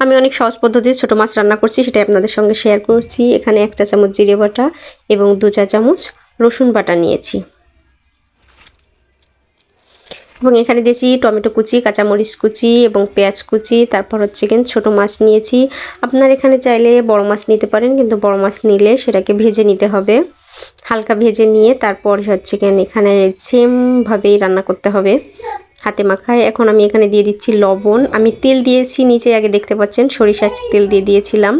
আমি অনেক সহজ পদ্ধতিতে ছোটো মাছ রান্না করছি, সেটাই আপনাদের সঙ্গে শেয়ার করছি। এখানে এক চা চামচ জিরে বাটা এবং দু চা চামচ রসুন বাটা নিয়েছি। এবং এখানে দিয়েছি টমেটো কুচি, কাঁচামরিচ কুচি এবং পেঁয়াজ কুচি। তারপর হচ্ছে কিন্তু ছোটো মাছ নিয়েছি। আপনার এখানে চাইলে বড় মাছ নিতে পারেন, কিন্তু বড় মাছ নিলে সেটাকে ভেজে নিতে হবে। হালকা ভেজে নিয়ে তারপর হচ্ছে কেন এখানে সেমভাবেই রান্না করতে হবে। হাতে মাখায়। এখন আমি এখানে দিয়ে দিচ্ছি লবণ। আমি তেল দিয়েছি, নিচে আগে দেখতে পাচ্ছেন সরিষার তেল দিয়ে দিয়েছিলাম।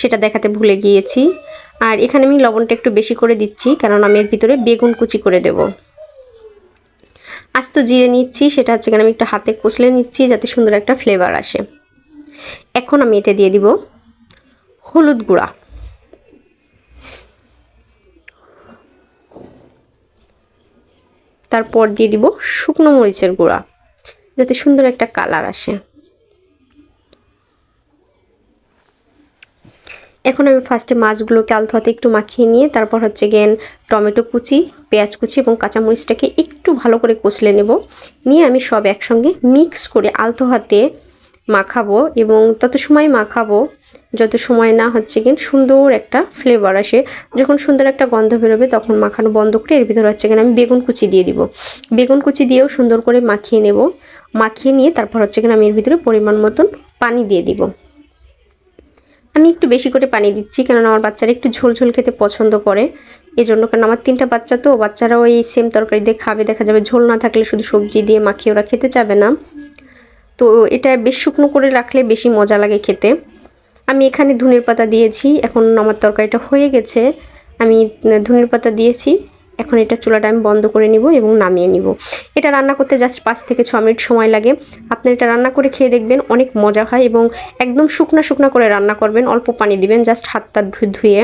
সেটা দেখাতে ভুলে গিয়েছি। আর এখানে আমি লবণটা একটু বেশি করে দিচ্ছি, কারণ আমি এর ভিতরে বেগুন কুচি করে দেবো। আস্ত জিরে নিচ্ছি, সেটা হচ্ছে আমি একটু হাতে কষলে নিচ্ছি, যাতে সুন্দর একটা ফ্লেভার আসে। এখন আমি এতে দিয়ে দিব হলুদ গুঁড়া। তারপর দিয়ে দিব শুকনো মরিচের গুঁড়া, যাতে সুন্দর একটা কালার আসে। এখন আমি ফার্স্টে মাছগুলোকে আলতো হাতে একটু মাখিয়ে নিয়ে, তারপর হচ্ছে গেন টমেটো কুচি, পেঁয়াজ কুচি এবং কাঁচামরিচটাকে একটু ভালো করে কষলে নেব। নিয়ে আমি সব একসঙ্গে মিক্স করে আলতো হাতে মাখাবো এবং তত সময় মাখাবো, যত সময় না হচ্ছে কিন সুন্দর একটা ফ্লেভার আসে। যখন সুন্দর একটা গন্ধ বেরোবে তখন মাখানো বন্ধ করে এর ভিতরে হচ্ছে কিনা আমি বেগুন কুচি দিয়ে দিব। বেগুন কুচি দিয়েও সুন্দর করে মাখিয়ে নেব। মাখিয়ে নিয়ে তারপর হচ্ছে কিনা আমি এর ভিতরে পরিমাণ মতন পানি দিয়ে দিব। আমি একটু বেশি করে পানি দিচ্ছি কেননা আমার বাচ্চারা একটু ঝোল ঝোল খেতে পছন্দ করে। এই জন্য কারণ আমার তিনটা বাচ্চা তো, বাচ্চারাও এই সেম তরকারি দিয়ে খাবে, দেখা যাবে ঝোল না থাকলে শুধু সবজি দিয়ে মাখিয়ে ওরা খেতে চাবে না। তো এটা বেশ শুকনো করে রাখলে বেশি মজা লাগে খেতে। আমি এখানে ধনের পাতা দিয়েছি, এখন আমার তরকারিটা হয়ে গেছে। আমি ধনের পাতা দিয়েছি, এখন এটা চুলাটা আমি বন্ধ করে নিব এবং নামিয়ে নিব। এটা রান্না করতে জাস্ট পাঁচ থেকে ছ মিনিট সময় লাগে। আপনি এটা রান্না করে খেয়ে দেখবেন, অনেক মজা হয় এবং একদম শুকনা শুকনা করে রান্না করবেন, অল্প পানি দিবেন, জাস্ট হাতটা ধুয়ে